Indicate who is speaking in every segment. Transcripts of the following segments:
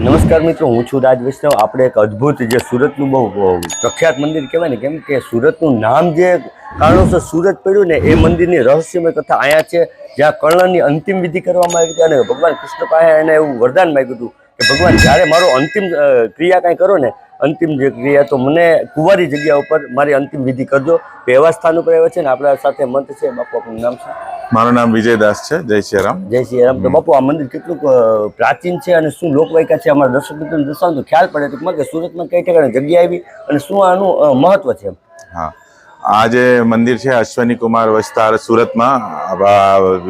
Speaker 1: નમસ્કાર મિત્રો, હું છું રાજ વૈષ્ણવ. આપણે એક અદ્ભુત જે સુરતનું બહુ પ્રખ્યાત મંદિર કહેવાય ને, કેમ કે સુરતનું નામ જે કારણોસર સુરત પડ્યું ને, એ મંદિરની રહસ્યમય કથા અહીંયા છે, જ્યાં કર્ણની અંતિમ વિધિ કરવામાં આવી હતી અને ભગવાન કૃષ્ણ પાસે એને એવું વરદાન માંગ્યું હતું કે, ભગવાન, જ્યારે મારો અંતિમ ક્રિયા કાંઈ કરો ને, અંતિમ જે ક્રિયા, તો મને કુંવારી જગ્યા ઉપર મારી અંતિમ વિધિ કરજો. તો એવા સ્થાન ઉપર આવ્યા છે ને, આપણા સાથે મંત છે, બાપુ આપણું નામ છે
Speaker 2: મારું નામ વિજયદાસ છે. જય શ્રી રામ
Speaker 1: જય શ્રી રામ તો બાપુ આ મંદિર કેટલું પ્રાચીન છે અને શું લોકવાયકા છે? અમારા દર્શક મિત્રોને દર્શાવો તો ખ્યાલ પડે. ટૂંકમાં કે સુરતમાં કઈ ઠેકાણે જગ્યા આવી અને શું આનું મહત્વ છે
Speaker 2: હા. આ જે મંદિર છે અશ્વની કુમાર વિસ્તાર સુરતમાં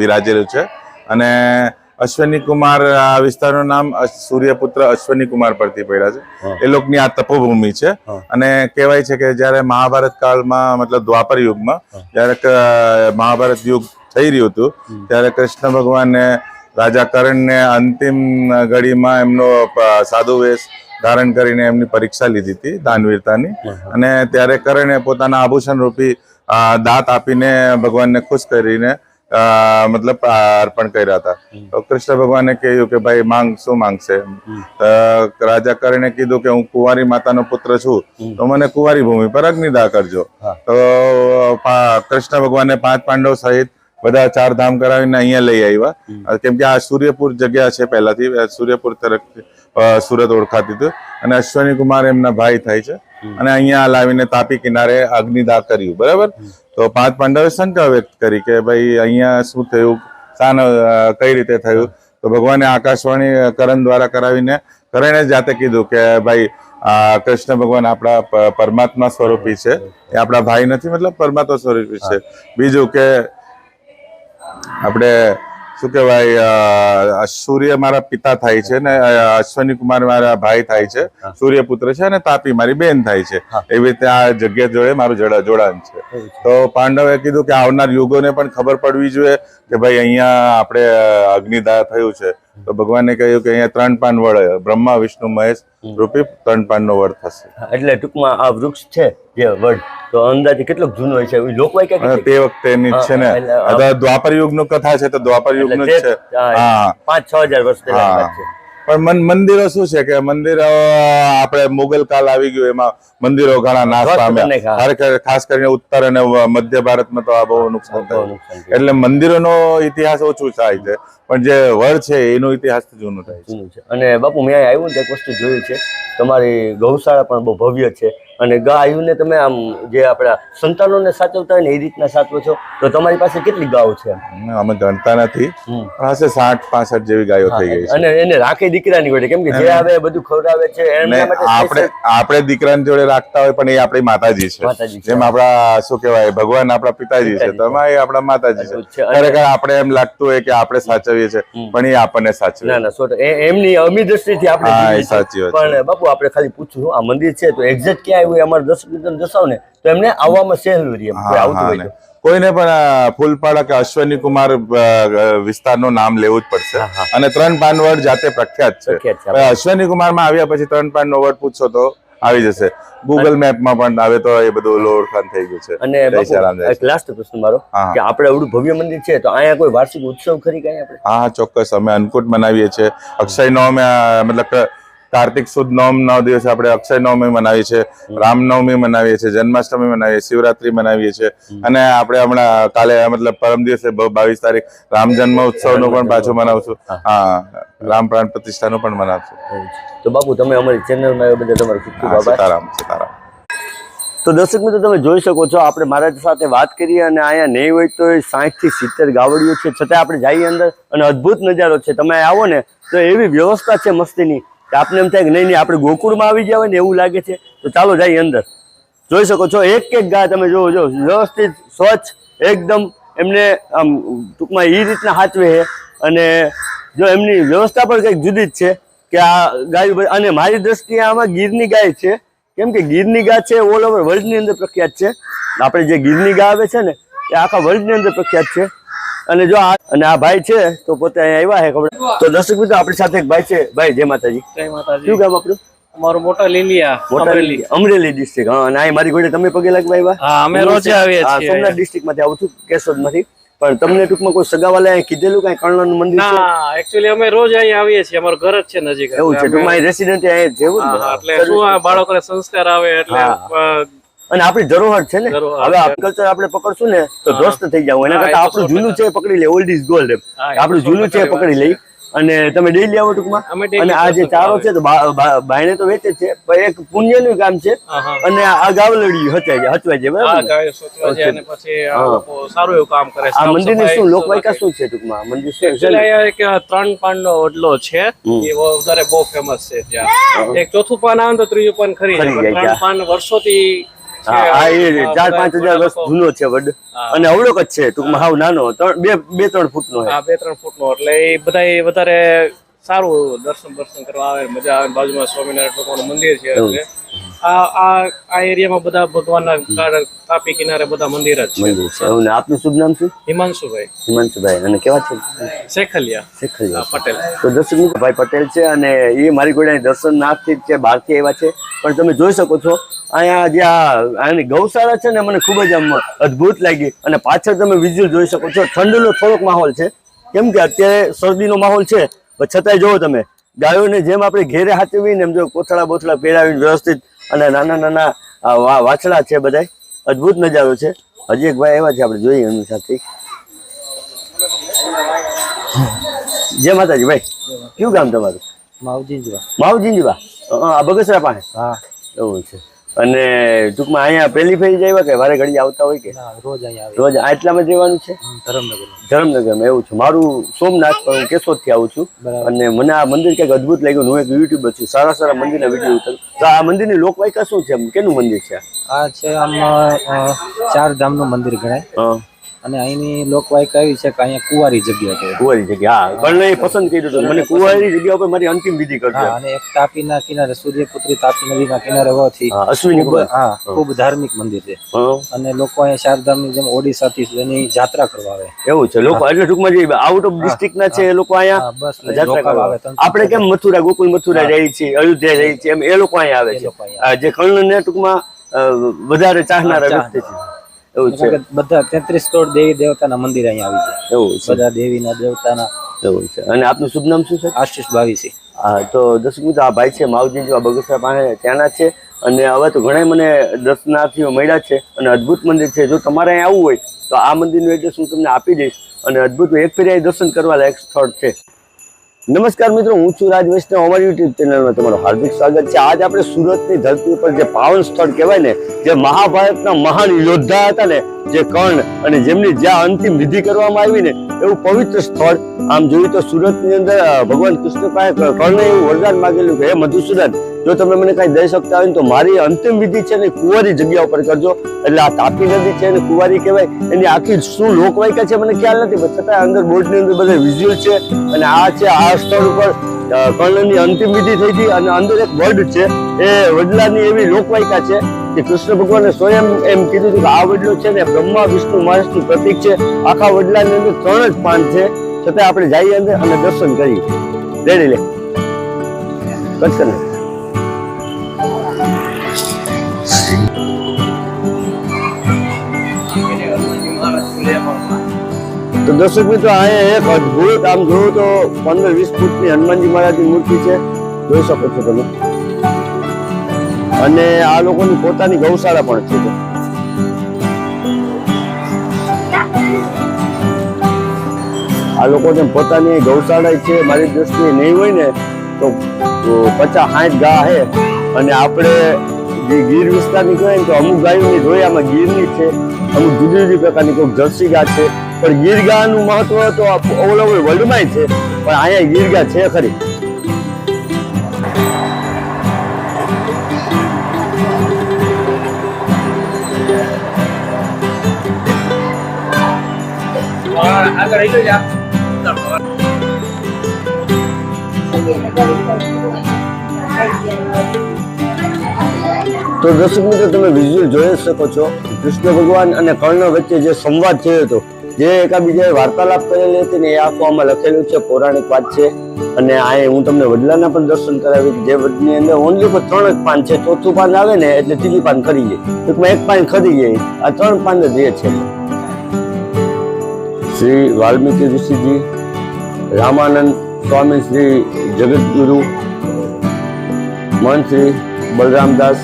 Speaker 2: વિરાજેલું છે. અને અશ્વની કુમાર આ વિસ્તારનું નામ સૂર્યપુત્ર અશ્વની કુમાર પરથી પડ્યા છે. એ લોકની આ તપોભૂમિ છે. અને કહેવાય છે કે જ્યારે મહાભારત કાળમાં મતલબ દ્વાપર યુગમાં જ્યારે મહાભારત યુગ થઈ રહ્યું હતું. ત્યારે કૃષ્ણ ભગવાનને રાજા કરણને અંતિમ ઘડીમાં એમનો સાધુ વેશ ધારણ કરીને એમની પરીક્ષા લીધી હતી દાનવીરતાની. અને ત્યારે કરણે પોતાના આભૂષણ રૂપી દાંત આપીને ભગવાનને ખુશ કરીને મતલબ અર્પણ કર્યા હતા. તો કૃષ્ણ ભગવાને કહ્યું કે ભાઈ માંગ શું માંગશે? રાજા કરણે કીધું કે હું કુંવારી માતાનો પુત્ર છું. તો મને કુંવારી ભૂમિ પર અગ્નિદા કરજો. તો કૃષ્ણ ભગવાને પાંચ પાંડવ સહિત બધા ચાર ધામ કરાવીને અહીંયા લઈ આવ્યા. કેમ કે આ સૂર્યપુર જગ્યા છે પહેલાથી સૂર્યપુર તરફ સુરત ઓળખાતી હતું. અને અશ્વની કુમાર એમના ભાઈ થાય છે. અને અહીંયા લાવીને તાપી કિનારે અગ્નિદાહ કર્યું બરાબર? તો પાંચ પાંડવે શંકા વ્યક્ત કરી કે ભાઈ અહીંયા શું થયું શાન કઈ રીતે થયું? તો ભગવાને આકાશવાણી કરણ દ્વારા કરાવીને કરણે જાતે કીધું કે ભાઈ આ કૃષ્ણ ભગવાન આપણા પરમાત્મા સ્વરૂપી છે. એ આપણા ભાઈ નથી મતલબ પરમાત્મા સ્વરૂપી છે. બીજું કે આપણે શું કહેવાય સૂર્ય મારા પિતા થાય છે ને અશ્વની કુમાર મારા ભાઈ થાય છે. સૂર્યપુત્ર છે અને તાપી મારી બેન થાય છે એવી રીતે આ જગ્યા જોડે મારું જોડા જોડાણ છે
Speaker 1: છે.
Speaker 2: તો પાંડવે કીધું કે આવનાર યુગોને પણ ખબર પડવી જોઈએ કે ભાઈ અહીંયા આપણે અગ્નિદાહ થયું છે તો ભગવાને કહ્યું કે અહીંયા ત્રણ પાન વડ બ્રહ્મા વિષ્ણુ મહેશ રૂપી ત્રણ પાનનો વડ થશે.
Speaker 1: એટલે ટૂંકમાં આ વૃક્ષ છે જે વડ. તો અંદાજે કેટલો જૂનો હોય છે એવી લોકવાયકા
Speaker 2: તે વખતે ની છે ને. દ્વાપર યુગ યુગનું કથા છે તો દ્વાપર યુગનું છે. હા.
Speaker 1: પાંચ છ હજાર વર્ષ પહેલા છે.
Speaker 2: પણ મન- મંદિરો શું છે કે મંદિરો આપણે મુગલ કાલ આવી ગયું એમાં મંદિરો ઘણા નાશ પામ્યા. ખાસ. કરીને ઉત્તર અને મધ્ય ભારતમાં તો આ બહુ નુકસાન થયું. એટલે મંદિરોનો ઇતિહાસ ઓછું થાય છે પણ જે વડ છે એનો ઇતિહાસ જૂનો થાય છે.
Speaker 1: અને બાપુ મેં આવ્યું ને એક વસ્તુ જોયું છે. તમારી ગૌશાળા પણ બહુ ભવ્ય છે. અને ગાયોને તમે આમ જે આપણા સંતાનોને સાચવતા હોય ને એ રીતના સાચવો છો? તો તમારી પાસે કેટલી ગાયો છે?
Speaker 2: અમે ગણતા નથી. પાસે સાઠ પાસઠ જેવી ગાયો થઈ ગઈ
Speaker 1: અને એને રાખે દીકરાની જોડે કેમ કે જે આવે બધું ખવડાવે છે
Speaker 2: આપણે આપણે દીકરાની જોડે રાખતા હોય પણ એ આપણી માતાજી છે. જેમ આપણા શું કહેવાય ભગવાન આપણા પિતાજી છે. તો એ આપણા માતાજી છે. ખરેખર આપણે એમ લાગતું હોય કે આપણે સાચવીએ છીએ પણ એ આપણને સાચવે.
Speaker 1: ના ના એમની અમી દ્રષ્ટિથી આપણે
Speaker 2: સાચી
Speaker 1: પણ બાપુ આપણે ખાલી પૂછ્યું આ મંદિર છે તો એક્ઝેક્ટ ક્યાં આવ્યું એ અમારા દર્શક મિત્રોને દર્શાવો ને તો એમને આવવામાં સહેલું રહે એમ કોઈ
Speaker 2: હા,
Speaker 1: આવતું હોય
Speaker 2: કોઈને પણ ફૂલપાડા કે અશ્વની કુમાર વિસ્તારનું નામ લેવું જ પડશે. અને ત્રણ પાનવડ જાતે પ્રખ્યાત છે. અશ્વની કુમારમાં આવ્યા પછી ત્રણ પાનનો વર્ડ પૂછો તો આવી જશે. ગૂગલ મેપમાં પણ આવે તો એ બધું ઓળખાણ થઈ ગયું છે.
Speaker 1: અને એક લાસ્ટ પ્રશ્ન મારો કે આપણે આવડું ભવ્ય મંદિર છે તો અહીંયા કોઈ વાર્ષિક ઉત્સવ ખરી કઈ આપણે?
Speaker 2: હા ચોક્કસ. અમે અન્નકૂટ મનાવીએ છીએ. અક્ષય નવમી મતલબ કે કાર્તિક સુદ નવમ નવ દિવસે આપણે અક્ષય નવમી મનાવીએ છીએ રામનવમી મનાવીએ છીએ જન્માષ્ટમી મનાવીએ શિવરાત્રી મનાવીએ છીએ. અને આપણે હમણાં કાલે મતલબ પરમ દિવસે બાવીસ તારીખ રામ જન્મ ઉત્સવનું પણ પાછું મનાવશું. હા. રામ પ્રાણ પ્રતિષ્ઠાનું પણ મનાવશું.
Speaker 1: તો બાપુ તમે અમારી ચેનલમાં આવ્યો બદલ તમારો ખૂબ ખૂબ આભાર.
Speaker 2: સીતારામ સીતારામ.
Speaker 1: તો દર્શક મિત્રો તમે જોઈ શકો છો આપણે મહારાજ સાથે વાત કરીએ અને અહીંયા નહીં હોય તો સાઠથી સિત્તેર ગાવડીઓ છે. છતાં આપણે જઈએ અંદર અને અદ્ભુત નજારો છે. તમે આવો ને તો એવી વ્યવસ્થા છે મસ્તીની. કે આપને એમ થાય કે નહીં નહીં, આપણે ગોકુળમાં આવી ગયા ને એવું લાગે છે, તો ચાલો જઈએ અંદર. જોઈ શકો છો, એક એક ગાય તમે જોવો, જો વ્યવસ્થિત, સ્વચ્છ, એકદમ એમને, આમ, ટૂંકમાં એ રીતના હાચવે છે. અને જો એમની વ્યવસ્થા પણ કંઈક જુદી જ છે કે આ ગાય અને મારી દ્રષ્ટિએ આમાં ગીરની ગાય છે. કેમ કે ગીરની ગાય છે ઓલ ઓવર વર્લ્ડની અંદર પ્રખ્યાત છે. આપણે જે ગીરની ગાય આવે છે ને, એ આખા વર્લ્ડની અંદર પ્રખ્યાત છે. અને જો આ અને આ ભાઈ છે તો પોતે અહીંયા આવ્યા છે ખબર. તો દર્શક મિત્રો આપણી સાથે એક ભાઈ છે. ભાઈ જય માતાજી.
Speaker 3: જય માતાજી.
Speaker 1: શું કામ આપણું
Speaker 3: અમારું મોટા લીલિયા
Speaker 1: મોટા
Speaker 3: અમરેલી.
Speaker 1: અમરેલી ડિસ્ટ્રિક્ટ હા અને અહીં મારી ઘોડે તમે પગે લાગવા આવ્યા?
Speaker 3: હા અમે રોજ આવીએ છીએ.
Speaker 1: સોમનાથ ડિસ્ટ્રિક્ટમાંથી આવું છું કેશોદમાંથી પણ તમને ટૂંકમાં કોઈ સગાવાલા કીધેલું કઈ? કર્ણનું મંદિર
Speaker 3: ના એકચ્યુઅલી અમે રોજ અહીંયા આવીએ છીએ. અમારું ઘર જ છે નજીક.
Speaker 1: એવું છે. ટૂંકમાં રેસિડેન્ટ અહીંયા જેવું?
Speaker 3: એટલે શું બાળકોને સંસ્કાર આવે એટલે
Speaker 1: અને આપણી ધરોહર છે ને હવે આ કલ્ચર આપણે પકડશું ને તો ધ્વસ્ત થઈ જાવ એના કરતા આપણું જૂનું છે પકડી લે ઓલ્ડ ઇઝ ગોલ્ડ આપણું જૂનું છે પકડી લઈ. અને તમે ડેલી આવો ટૂંકમાં. અને આ જે ચારો છે તો બાયણે તો વેચે છે પણ એક પુણ્યનું કામ છે. અને આ ગાવલડી હચાય છે હચવાય છે બરાબર
Speaker 3: છે આ સારું એવું કામ કરે
Speaker 1: આ
Speaker 3: સાફ
Speaker 1: મંદિરની શું લોકવાયકા શું છે ટૂંકમાં? મંદિર શું છે?
Speaker 3: એક ત્રણ પાનનો ઓડલો છે. એ વધારે બહુ ફેમસ છે ત્યાં. એક ચોથું પાન આવે તો ત્રીજું પાન ખરી જાય. ત્રણ પાન વર્ષોથી છે.
Speaker 1: હા એ ચાર પાંચ હજાર વર્ષ જૂનો છે વડ અને અવળોક જ છે. ટૂંકમાં હાવ નાનો. બે બે ત્રણ ફૂટનો
Speaker 3: નો બે ત્રણ ફૂટનો. એટલે એ બધા વધારે સારું દર્શન દર્શન કરવા આવે મજા આવે બાજુમાં સ્વામિનારાયણ ભગવાનનું મંદિર છે એટલે. આ આ આ એરિયામાં બધા ભગવાનના તાપી કિનારે બધા મંદિર જ છે.
Speaker 1: મંદિર છે. એવું આપનું શુભ નામ શું?
Speaker 3: હિમાંશુભાઈ.
Speaker 1: હિમાંશુભાઈ. અને કેવા છે?
Speaker 3: શેખલિયા.
Speaker 1: શેખરિયા
Speaker 3: પટેલ.
Speaker 1: તો દર્શનભાઈ પટેલ છે અને એ મારી જોડે અહીં છે બહારથી આવ્યા છે. પણ તમે જોઈ શકો છો અહીંયા જે આની ગૌશાળા છે ને મને ખૂબ જ આમ અદ્ભુત લાગી. અને પાછળ તમે વિઝ્યુઅલ જોઈ શકો છો ઠંડીનો થોડોક માહોલ છે. કેમ કે અત્યારે શરદીનો માહોલ છે પણ છતાંય જુઓ તમે ગાયોને જેમ આપણે ઘેરે હાચવી ને એમ જો કોથળા બોથળા પહેરાવીને વ્યવસ્થિત અને નાના નાના વાછડા છે બધાય અદ્ભુત નજારો છે. હજી એક ભાઈ એવા છે આપણે જોઈએ એમની સાથે. જય માતાજી ભાઈ કયું ગામ તમારું?
Speaker 4: માવજીંજવા
Speaker 1: માવજીંજવા આ બગસરા પાસે?
Speaker 4: હા.
Speaker 1: એવું છે. અને ટૂંકમાં અહીંયા પહેલી ફેરી જ આવ્યા કે વારે ઘડી આવતા હોય કે?
Speaker 4: રોજ અહીંયા
Speaker 1: રોજ આટલામાં જવાનું છે?
Speaker 4: ધરમનગર
Speaker 1: ધરમનગરમાં. એવું છે. મારું સોમનાથ પણ હું કેશોદથી આવું છું. અને મને આ મંદિર ક્યાંક અદ્ભુત લાગ્યું હું એક યુટ્યુબર છું. સારા સારા મંદિરના વીડિયો ઉતર. તો આ મંદિરની લોકવાયકા શું છે? કેનું મંદિર છે આ?
Speaker 4: છે આમ ચાર ધામનું મંદિર ગણાય. અને અહીંની લોકવાયકા એવી છે કે અહીંયા કુવારી જગ્યા છે
Speaker 1: કુવારી જગ્યા હા. કર્ણએ પસંદ કર્યું હતું. મને કુવારી જગ્યા ઉપર મારી અંતિમ વિધિ કરજો.
Speaker 4: હા અને એક તાપીના કિનારે સૂર્યપુત્રી તાપી નદીના કિનારે હોવાથી
Speaker 1: અશ્વિની
Speaker 4: હા ખૂબ ધાર્મિક મંદિર છે. અને લોકો અહીંયા શારધામની જેમ ઓડિશાથી એની જાત્રા કરવા આવે.
Speaker 1: એવું છે. લોકો એટલે ટૂંકમાં જે આઉટ ઓફ ડિસ્ટ્રિક્ટ ના છે એ લોકો અહીંયા
Speaker 4: બસ
Speaker 1: જાત્રા કરવા.
Speaker 4: આવે.
Speaker 1: આપણે કેમ મથુરા ગોકુલ મથુરા જઈએ છીએ અયોધ્યા જઈએ છીએ એમ એ લોકો અહીંયા આવે છે. જે કર્ણને ટૂંકમાં વધારે ચાહનારા વ્યક્તિ છે. એવું છે.
Speaker 4: બધા તેત્રીસ કરોડ દેવી દેવતાના મંદિર અહીંયા આવી છે
Speaker 1: એવું છે.
Speaker 4: બધા દેવીના દેવતાના.
Speaker 1: એવું છે. અને આપનું શુભ નામ શું છે?
Speaker 4: આશીષ ભાવીસી
Speaker 1: હા તો દર્શક મિત્રો આ ભાઈ છે માવજી જો આ બગસરા પાસે ત્યાંના છે. અને હવે તો ઘણા મને દર્શનાર્થીઓ મળ્યા છે અને અદ્ભુત મંદિર છે. જો તમારે અહીં આવવું હોય તો આ મંદિરનું એડ્રેસ હું તમને આપી દઈશ. અને અદ્ભુત એક ફેરી દર્શન કરવા લાયક સ્થળ છે. નમસ્કાર મિત્રો, હું છું રાજ અમારી યુટ્યુબ ચેનલમાં તમારું હાર્દિક સ્વાગત છે. આજ આપણે સુરતની ધરતી ઉપર જે પાવન સ્થળ કહેવાય ને, જે મહાભારતના મહાન યોદ્ધા હતા ને, જે કર્ણ અને જેમની જ્યાં અંતિમ વિધિ કરવામાં આવી ને, એવું પવિત્ર સ્થળ. આમ જોયું તો સુરતની અંદર ભગવાન કૃષ્ણ પાસે કર્ણે એવું વરદાન માંગેલું કે, હે મધુસૂદન જો તમે મને કઈ દઈ શકતા હોય તો મારી અંતિમ વિધિ છે ને કુંવારી જગ્યા ઉપર કરજો. એટલે આ તાપી નદી છે ને કુંવારી કહેવાય. એની આખી શું લોકવાયકા છે મને ખ્યાલ નથી, પણ છતાં અંદર બોર્ડની અંદર બધા વિઝ્યુઅલ છે અને આ છે આ સ્થળ ઉપર કર્ણની અંતિમ વિધિ થઈ હતી અને અંદર એક વડ છે. એ વડલાની એવી લોકવાયકા છે કે કૃષ્ણ ભગવાને સ્વયં એમ કીધું હતું કે આ વડલો છે ને બ્રહ્મા, વિષ્ણુ મહેશનું પ્રતીક છે. આખા વડલાની અંદર ત્રણ જ પાન છે. છતાં આપણે જઈએ અંદર અને દર્શન કરીએ. રેડી લે. કટ લે. તો દર્શક મિત્રો અહીંયા એક અદભુત, આમ જોયું તો પંદર, વીસ ફૂટની હનુમાનજી મહારાજની મૂર્તિ છે. જોઈ શકો છો તમે. અને આ લોકોની પોતાની ગૌશાળા પણ છે. આ લોકોને પોતાની ગૌશાળા છે. મારી દ્રષ્ટિએ નહીં હોય ને, તો પચાસ, સાઠ ગા છે અને આપણે ગીર વિસ્તારની કહે તો અમુક ગાયોની જોઈ આમાં ગીરની છે, અમુક જુદી જુદી પ્રકારની કોઈ જર્સી ગા છે. પણ ગીર ગાનું મહત્વ તો ઓલ ઓવર વર્લ્ડમાં છે, પણ અહીંયા ગીર ગા છે ખરી.
Speaker 3: આગળ રહી જા.
Speaker 1: તો દર્શક મિત્રો, તમે વિઝ્યુઅલ જોઈ શકો છો કૃષ્ણ ભગવાન અને કર્ણ વચ્ચે જે સંવાદ થયો હતો, જે એકાબીજાએ વાર્તાલાપ કરેલી હતી ને એ આખું આમાં લખેલું છે, પૌરાણિક વાત છે. અને આ હું તમને વડલાના પણ દર્શન કરાવી જે વડની અંદર ઓનલી પર ત્રણ જ પાન છે, ચોથું પાન આવે ને એટલે ત્રીજી પાન ખરી જાય ટૂંકમાં એક પાન ખરી જાય આ ત્રણ પાન જ રહે છે. શ્રી વાલ્મીકી ઋષિજી, રામાનંદ સ્વામી, શ્રી જગતગુરુ મન શ્રી બલરામદાસ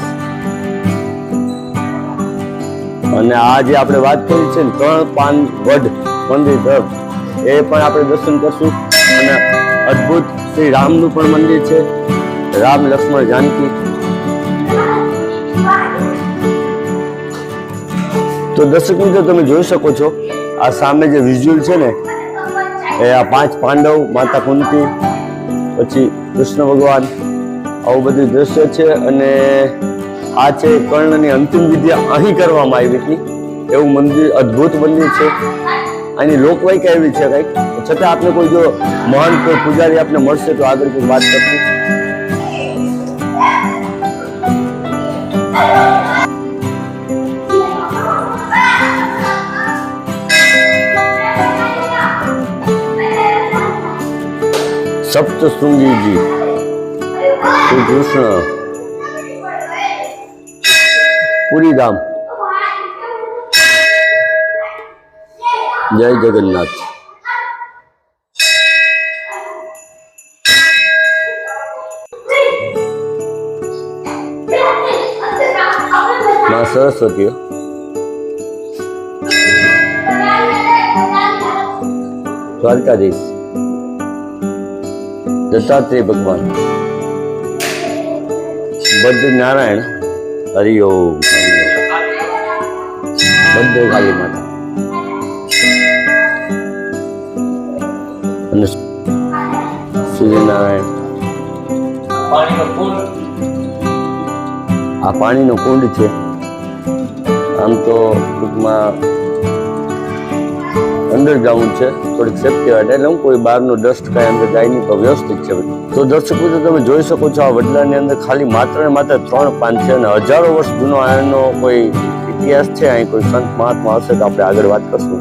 Speaker 1: અને આ જે આપણે વાત કરી છે ત્રણ પાન વડ મંદિર તરફ. એ પણ આપણે દર્શન કરશું. અને અદ્ભુત શ્રી રામનું પણ મંદિર છે. રામ લક્ષ્મણ જાનકી. તો દર્શક મિત્રો, તમે જોઈ શકો છો, આ સામે જે વિઝ્યુઅલ છે ને, એ આ પાંચ પાંડવ, માતા કુંતી, પછી કૃષ્ણ ભગવાન, આવું બધું દ્રશ્ય છે. અને આ છે કર્ણની અંતિમ વિદ્યા અહીં કરવામાં આવી હતી. એવું મંદિર અદ્ભુત મંદિર છે. આની લોકવાયકા એવી છે કંઈક. છતાં આપણે કોઈ જો મહાન કોઈ પૂજારી આપણે મળશે તો આગળ કોઈ વાત કરશું. સપ્તશૃંગીજી, શ્રી કૃષ્ણ. राम। जय जगन्नाथ। माँ सरस्वती हो। द्वारकाधीश। दत्तात्रेय भगवान। बद्र नारायण हरिओम બદ્ર કાલી માતા અને સૂર્યનારાયણ. આ પાણીનો કુંડ છે. આમ તો ટૂંકમાં અંડરગ્રાઉન્ડ છે. થોડીક સેફટી માટે. એટલે હું કોઈ બહારનો ડસ્ટ કાંઈ અંદર જાય નહીં તો વ્યવસ્થિત છે તો દર્શક મિત્રો તમે જોઈ શકો છો આ વડલાની અંદર ખાલી માત્ર ને માત્ર ત્રણ પાન છે અને હજારો વર્ષ જૂનો આનો કોઈ ઇતિહાસ છે, અહીં કોઈ સંત મહાત્મા હશે તો આપણે આગળ વાત કરશું.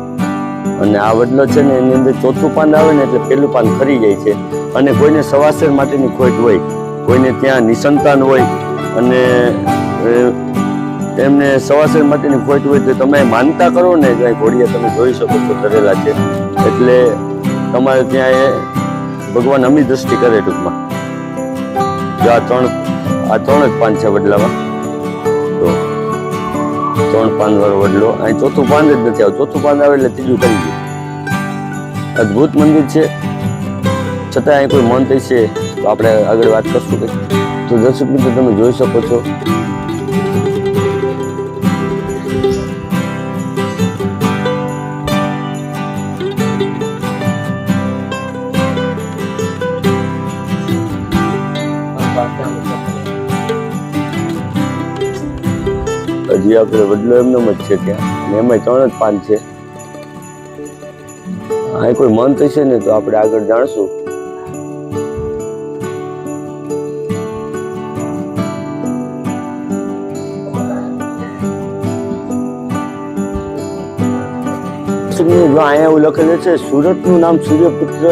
Speaker 1: અને આ વડલો છે ને, એની અંદર ચોથું પાન આવે ને એટલે પેલું પાન ખરી જાય છે. અને કોઈને સવાસેર માટેની ખોટ હોય, કોઈને ત્યાં નિસંતાન હોય, અને એમને સવાસેર માટેની ખોટ હોય તો તમે માનતા કરો ને કે ઘોડિયા તમે જોઈ શકો છો કરેલા છે. એટલે તમારે ત્યાં એ ભગવાન અમી દ્રષ્ટિ કરે ટૂંકમાં. જો આ ત્રણ આ ત્રણ જ પાન છે વડલામાં. ત્રણ પાન વાળો વડલો. અહીં ચોથું પાન જ નથી આવ્યું. ચોથું પાન આવે એટલે ત્રીજું કરી ગયું અદ્ભુત મંદિર છે. છતાં અહીં કોઈ મન થઈ છે તો આપણે આગળ વાત કરશું કે તો દર્શક મિત્રો, તમે જોઈ શકો છો. હજી આપણે વડલો એમનો જ છે ત્યાં. એમાં ત્રણ જ પાન છે. અહીં કોઈ મન થશે ને તો આપણે આગળ જાણશું. અહીંયા એવું લખેલું છે, સુરતનું નામ સૂર્યપુત્ર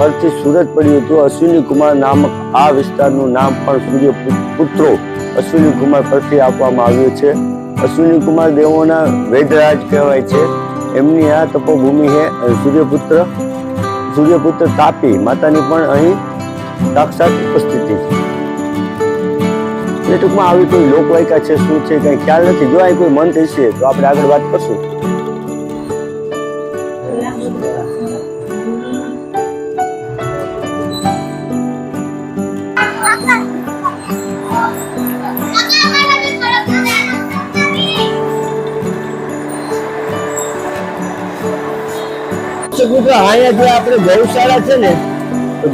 Speaker 1: પરથી સુરત પડ્યું હતું. અશ્વિની કુમાર નામક આ વિસ્તારનું નામ પણ સૂર્યપુત્રો અશ્વિની કુમાર પરથી આપવામાં આવ્યું છે. અશ્વિની કુમાર દેવોના વેદરાજ કહેવાય છે. એમની આ તપોભૂમિ છે સૂર્યપુત્ર. સૂર્યપુત્ર તાપી, માતાની પણ અહીં સાક્ષાત ઉપસ્થિતિ છે. એ ટૂંકમાં આવી કોઈ લોકવાયકા છે, શું છે, કઈ ખ્યાલ નથી. જો આ કોઈ મન થશે તો આપણે આગળ વાત કરશું. મિત્રો અહીંયા જે આપણે ગૌશાળા છે ને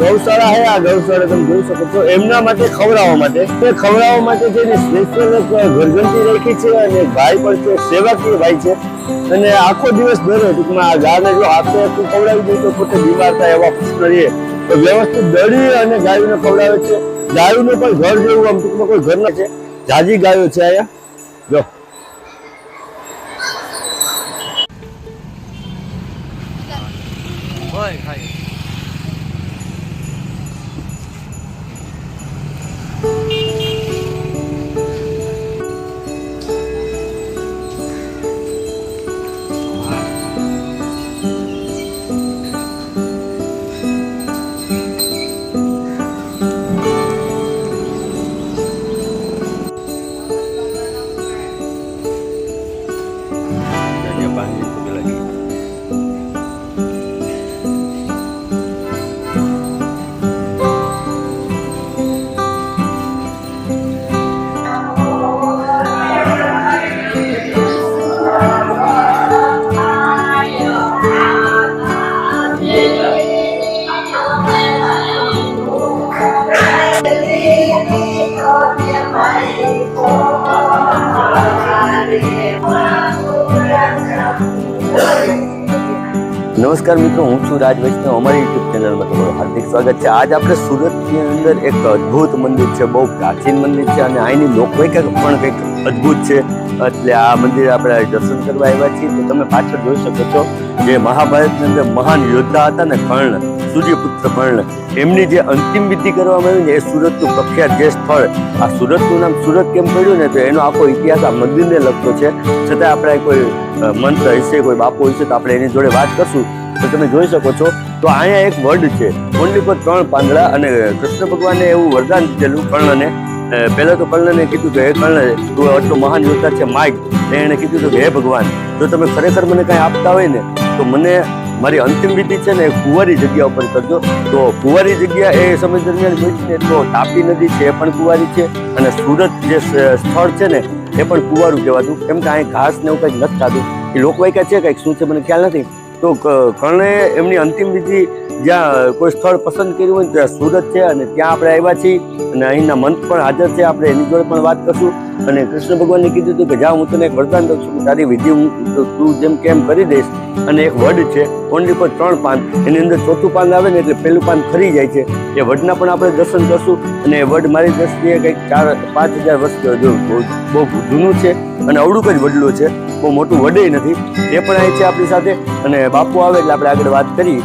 Speaker 1: ગૌશાળા હે, આ ગૌશાળા તમે જોઈ શકો છો. એમના માટે ખવડાવવા માટે. તે ખવડાવવા માટે છે ને સ્પેશિયલ ઘરઘંટી રાખી છે અને ભાઈ પણ છે, સેવાકીય ભાઈ છે. અને આખો દિવસ દરે ટૂંકમાં આ ગાયને જો હાથે એટલું ખવડાવી દઈએ તો પોતે બીમાર થાય એવા પ્રશ્ન રહીએ તો વ્યવસ્થિત દળી અને ગાયોને ખવડાવે છે. ગાયોનું પણ ઘર જેવું આમ ટૂંકમાં કોઈ ઘર ના છે. જાજી ગાયો છે અહીંયા. જો. Bye. નમસ્કાર મિત્રો, હું છું રાજ વૈષ્ણવ. અમારી યુટ્યુબ ચેનલમાં તમારું હાર્દિક સ્વાગત છે. આજ આપણે સુરતની અંદર એક અદ્ભુત મંદિર છે, બહુ પ્રાચીન મંદિર છે અને અહીંની લોકવાયકા પણ કંઈક અદ્ભુત છે. એટલે આ મંદિર આપણે દર્શન કરવા આવ્યા છીએ. તો તમે પાછળ જોઈ શકો છો જે મહાભારતની અંદર મહાન યોદ્ધા હતા ને કર્ણ, સૂર્યપુત્ર કર્ણ. એમની જે અંતિમ વિધિ કરવામાં આવી ને એ સુરતનું પ્રખ્યાત જે સ્થળ, આ સુરતનું નામ સુરત કેમ પડ્યું ને તો એનો આખો ઇતિહાસ આ મંદિરને લગતો છે. છતાં આપણે કોઈ મંત્ર હશે, કોઈ બાપુ હશે તો આપણે એની જોડે વાત કરશું. તો તમે જોઈ શકો છો, તો અહીંયા એક વડ છે. ઓનલી પર ત્રણ પાંદડા અને કૃષ્ણ ભગવાને એવું વરદાન દીધેલું કર્ણને. પહેલાં તો કર્ણને કીધું કે, હે કર્ણ, તું આટલો મહાન યોદ્ધા છે માઇક એણે કીધું હતું કે, હે ભગવાન, જો તમે ખરેખર મને કાંઈ આપતા હોય ને, તો મને મારી અંતિમ વિધિ છે ને કુંવારી જગ્યા ઉપર કરજો. તો કુંવારી જગ્યા એ સમય દરમિયાન મળી છે તો તાપી નદી છે એ પણ કુંવારી છે અને સુરત જે સ્થળ છે ને એ પણ કુંવારું કહેવાતું. કેમ કે અહીં ઘાસ ને એવું કંઈક નથી થતું. એ લોકવાયકા છે કંઈક? શું છે? મને ખ્યાલ નથી. તો કર્ણે એમની અંતિમ વિધિ જ્યાં કોઈ સ્થળ પસંદ કર્યું હોય ત્યાં સુરત છે અને ત્યાં આપણે આવ્યા છીએ અને અહીંના મંત પણ હાજર છે. આપણે એની જોડે પણ વાત કરશું. અને કૃષ્ણ ભગવાને કીધું હતું કે, જા, હું તને એક વરદાન દઉં છું તારી વિધિ હું તું જેમ કેમ કરી દઈશ. અને એક વડ છે ઓનલી પર ત્રણ પાન. એની અંદર ચોથું પાન આવે ને એટલે પહેલું પાન ખરી જાય છે. એ વડના પણ આપણે દર્શન કરશું અને એ વડ મારી દ્રષ્ટિએ કંઈક ચાર, પાંચ હજાર વર્ષ બહુ જૂનું છે અને અવડુંક જ વડલું છે. બહુ મોટું વડે નથી. એ પણ અહીં છે આપણી સાથે અને બાપુ આવે એટલે આપણે આગળ વાત કરી